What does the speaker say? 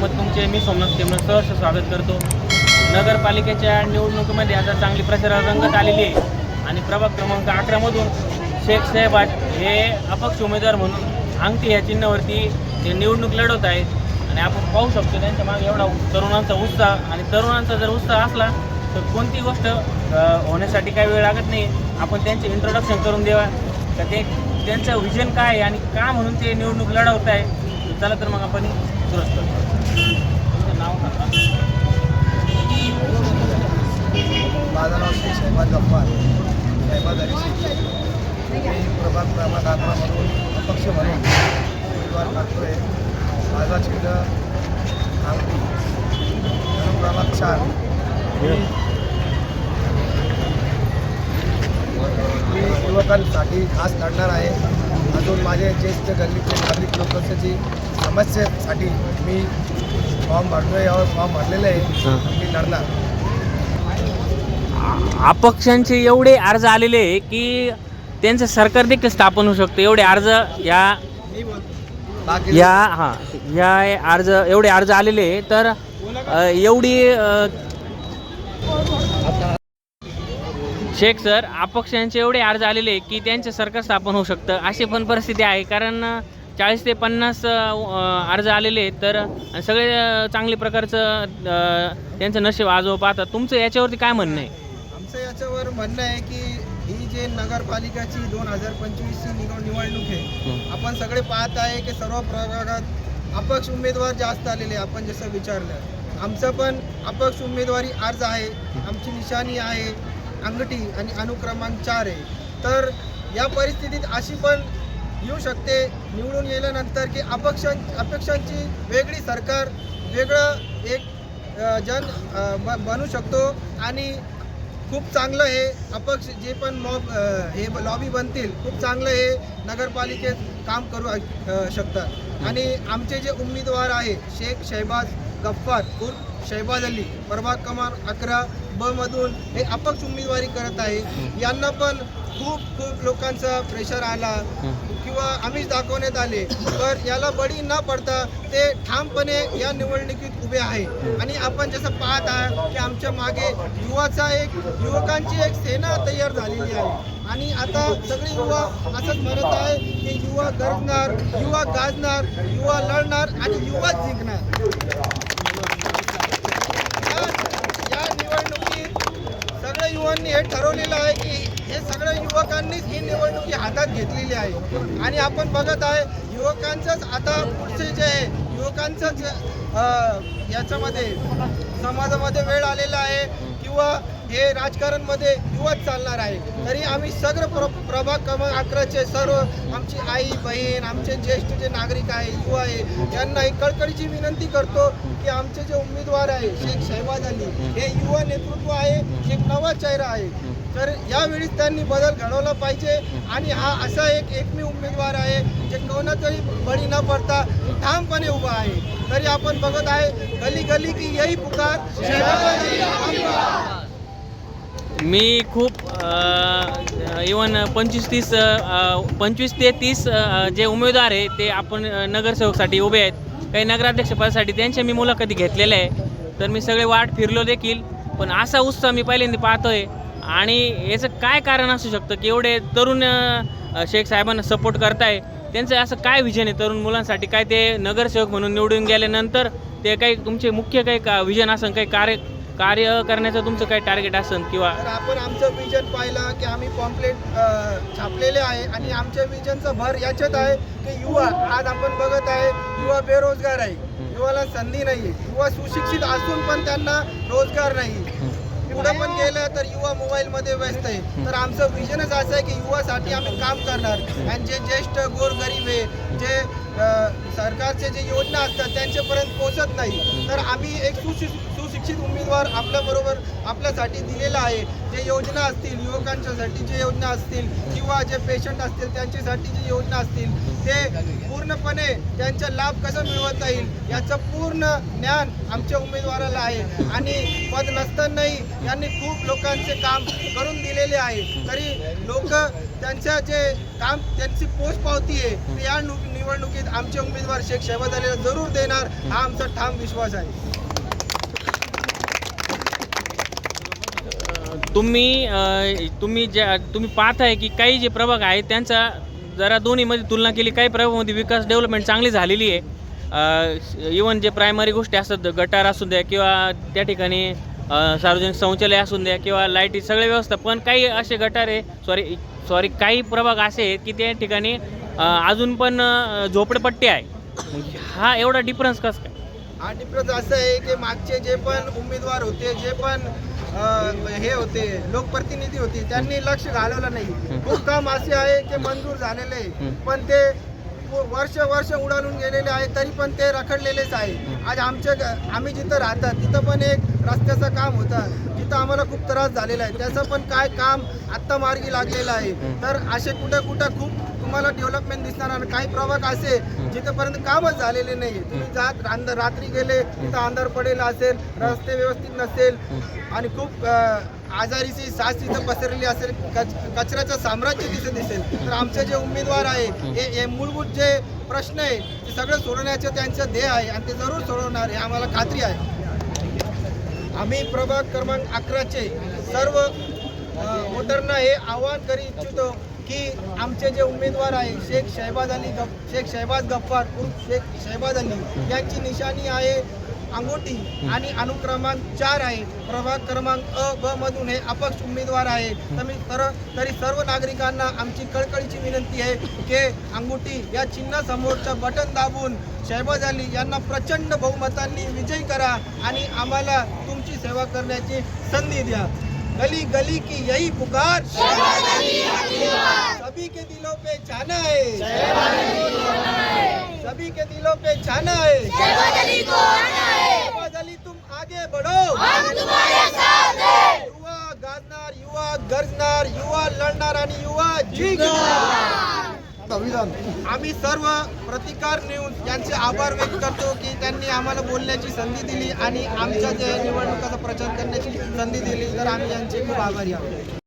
कार्यक्रमात तुमचे मी सोमनाथ टेमन सहर्ष स्वागत करतो. नगरपालिकेच्या निवडणुकीमध्ये आता चांगली प्रचार रंगत आलेली आहे. आणि प्रभाग क्रमांक अकरामधून शेख साहेब हे अपक्ष उमेदवार म्हणून अंगठी या चिन्हावरती ते निवडणूक लढवत आहेत. आणि आपण पाहू शकतो त्यांच्या मागे एवढा तरुणांचा उत्साह आणि तरुणांचा जर उत्साह असला तर कोणती गोष्ट होण्यासाठी काही वेळ लागत नाही. आपण त्यांचे इंट्रोडक्शन करून देवा. तर ते त्यांचं विजन काय आहे आणि का म्हणून ते निवडणूक लढवत आहे चला तर मग आपण दुरुस्त करतो तुमचं नाव माझं नाव श्री शहबाज गप्पा शहबाज अली शेख मी प्रभाग क्रमांक अकरामधून अपक्ष म्हणून उमेदवार टाकतो आहे माझा चिन्ह अंगठी क्रमांक चार. मी युवकांसाठी खास लढणार आहे. अजून माझे ज्येष्ठ गल्लीचे नागरिक लोकांची समस्येसाठी मी फॉर्म भरतो आहे यावर फॉर्म भरलेले आहे. मी लढणार. अपक्षांचे एवढे अर्ज आलेले आहे की त्यांचं सरकार देखील स्थापन होऊ शकतं. एवढे अर्ज या या हां या अर्ज एवढे अर्ज आलेले आहे. तर एवढी शेख सर अपक्षांचे एवढे अर्ज आलेले की त्यांचे सरकार स्थापन होऊ शकतं अशी पण परिस्थिती आहे. कारण चाळीस ते पन्नास अर्ज आलेले आहेत. तर सगळे अ, चांगल्या प्रकारचं त्यांचं नशीब आजोबा पाहतात. तुमचं याच्यावरती काय म्हणणं आहे? आमचं याच्यावर म्हणणं आहे की ही जे नगरपालिकाची दोन हजार पंचवीसची निवड निवडणूक आहे आपण सगळे पाहत आहे की सर्व प्रभागात अपक्ष उमेदवार जास्त आलेले. आपण जसं विचारलं. आमचं पण अपक्ष उमेदवारी अर्ज आहे आमची निशाणी आहे अंगठी आणि अनुक्रमांक चार आहे. तर या परिस्थितीत अशी पण येऊ शकते. निवडून गेल्यानंतर की अपक्षां अपेक्षांची वेगळी सरकार वेगळं एक जन ब- बनू शकतो. आणि खूप चांगलं हे अपक्ष जे पण मॉब हे लॉबी बनतील खूप चांगलं हे नगरपालिकेत काम करू शकतात. आणि आमचे जे उमेदवार आहे शेख शहबाज गफ्फार उर्फ शहबाज अली प्रभाग क्रमांक अकरा ब मधून हे अपक्ष उमेदवारी करत आहे. यांना पण खूप खूप लोकांचा प्रेशर आला. किंवा आम्हीच दाखवण्यात आले. तर याला बळी न पडता ते ठामपणे या निवडणुकीत उभे आहे. आणि आपण जसं पाहत आहात की आमच्या मागे युवाचा एक युवकांची एक सेना तयार झालेली आहे. आणि आता सगळे युवा असंच म्हणत आहे की युवा गरजणार युवा गाजणार युवा लढणार आणि युवाच जिंकणार या या निवडणुकीत सर्वांनी हे ठरवलेलं आहे की हे सगळ्या युवकांनीच ही निवडणुकी हातात घेतलेली आहे. आणि आपण बघत आहे युवकांचंच आता पुढचे जे आहे युवकांचंच याच्यामध्ये समाजामध्ये वेळ आलेला आहे. किंवा हे राजकारणमध्ये युवाच चालणार आहे. तरी आम्ही सगळं प्र प्रभाग क्रमांक अकराचे सर्व आमची आई बहीण आमचे ज्येष्ठ जे नागरिक आहे युवा आहे यांना एक कळकळीची विनंती करतो की आमचे जे उमेदवार आहे शेख शहबाज अली हे युवा नेतृत्व आहे एक नवा चेहरा आहे. तर यावेळी त्यांनी बदल घडवला पाहिजे आणि हा असा एक एकमेव उमेदवार आहे जे कोणाचाही बळी न पडता ठामपणे उभा आहे. तरी आपण बघत आहे गली गली की यही पुकार मी खूप इवन पंचवीस तीस पंचवीस ते तीस जे उमेदवार आहे ते आपण नगरसेवकसाठी उभे आहेत. काही नगराध्यक्षपदासाठी त्यांच्या मी मुलाखती घेतलेल्या आहे. तर मी सगळे वाट फिरलो देखील. पण असा उत्साह मी पहिल्यांदा पाहतोय. आणि याचं काय कारण असू शकतं की एवढे तरुण शेख साहेबांना सपोर्ट करताय? त्यांचं असं काय विजन आहे तरुण मुलांसाठी? काय ते नगरसेवक म्हणून निवडून गेल्यानंतर ते काही तुमचे मुख्य काही का विजन असं काही कार्य कार्य करण्याचं तुमचं काही टार्गेट असेल किंवा तर आपण आमचं विजन पाहिलं की आम्ही पॉम्पलेट छापलेले आहे आणि आमच्या विजनचा भर याच्यात आहे की युवा आज आपण बघत आहे युवा बेरोजगार आहे. युवाला संधी नाही आहे. युवा सुशिक्षित असून पण त्यांना रोजगार नाही पुढे पण गेलं तर युवा मोबाईलमध्ये व्यस्त आहे. तर आमचं विजनच असं आहे की युवासाठी आम्ही काम करणार. आणि जे ज्येष्ठ गोरगरीब आहे जे सरकारचे जे योजना असतात त्यांच्यापर्यंत पोहोचत नाही. तर आम्ही एक सुशिक्षित शिक्षित उमेदवार आपल्याबरोबर आपल्यासाठी दिलेला आहे. जे योजना असतील युवकांच्यासाठी जे योजना असतील किंवा जे पेशंट असतील त्यांच्यासाठी जे योजना असतील ते पूर्णपणे त्यांचा लाभ कसा मिळवता येईल याचं पूर्ण ज्ञान आमच्या उमेदवाराला आहे. आणि पद नसतानाही यांनी खूप लोकांचे काम करून दिलेले आहे. तरी लोक त्यांचं जे काम त्यांची पोच पावती आहे ते या निवडणुकीत आमचे उमेदवार शेख शहबाज अलीला जरूर देणार हा आमचा ठाम विश्वास आहे. तुम्ही तुम्ही ज्या तुम्ही पाहताय की काही जे प्रभाग आहेत त्यांचा जरा दोन्हीमध्ये तुलना केली काही प्रभागामध्ये विकास डेव्हलपमेंट चांगली झालेली आहे. इवन जे प्रायमरी गोष्टी असतात गटार असू द्या किंवा त्या ठिकाणी सार्वजनिक शौचालय असू द्या किंवा लाईटी सगळे व्यवस्था पण काही असे गटार आहे सॉरी सॉरी काही प्रभाग असे आहेत की त्या ठिकाणी अजून पण झोपडपट्टी आहे. हा एवढा डिफरन्स कसं काय? हा डिफरन्स असं आहे की मागचे जे पण उमेदवार होते जे पण हे होते लोकप्रतिनिधी होते त्यांनी लक्ष घालवलं नाही. खूप काम असे आहे की मंजूर झालेले. पण ते वर्ष वर्ष उडालून गेलेले आहे तरी पण ते रखडलेलेच आहे. आज आमच्या आम्ही जिथं राहतात तिथं पण एक रस्त्याचं काम होतं. जिथं आम्हाला खूप त्रास झालेला आहे. त्याचं पण काय काम आत्ता मार्गी लागलेलं आहे. तर असे कुठं कुठं खूप तुम्हाला डेव्हलपमेंट दिसणार आणि काही प्रभाग असे जिथंपर्यंत कामच झालेले नाही तुम्ही जात रांद- रात्री गेले तिथं अंधार पडेल असेल रस्ते व्यवस्थित नसेल आणि खूप आजारीची सास तिथं पसरलेली असेल कच कचऱ्याचं साम्राज्य तिथं दिसेल. तर आमचे जे उमेदवार आहे हे हे मूलभूत जे प्रश्न आहे ते सगळं सोडवण्याचं त्यांचं ध्येय आहे आणि ते जरूर सोडवणार हे आम्हाला खात्री आहे. आम्ही प्रभाग क्रमांक अकराचे सर्व वोटरना हे आवाहन करी इच्छितो की आमचे जे उमेदवार आहे शेख शहबाज अली गफ शेख शहबाज गफ्फार उर्फ शेख शहबाज अली यांची निशाणी आहे अंगोटी आणि अनुक्रमांक चार आहे. प्रभाग क्रमांक अ ब मधून हे अपक्ष उमेदवार आहे. तर मी तर तरी सर्व नागरिकांना आमची कळकळीची विनंती आहे की अंगुठी या चिन्हासमोरचं बटन दाबून शहबाज अली यांना प्रचंड बहुमतांनी विजयी करा आणि आम्हाला तुमची सेवा करण्याची संधी द्या. गली गली की यही पुकार। सभी के दिलों पे छाना है। सभी के दिलों पे छाना है। अली तुम आगे बढ़ो। युवा गाजणार युवा गरजणार युवा लढणार आणि युवा जिंकणार आम्ही सर्व प्रतिकार न्यूज यांचे आभार व्यक्त करतो की त्यांनी आम्हाला बोलण्याची संधी दिली आणि आमच्या जे निवडणुकाचा प्रचार करण्याची संधी दिली. तर आम्ही यांचे खूप आभारी आहोत.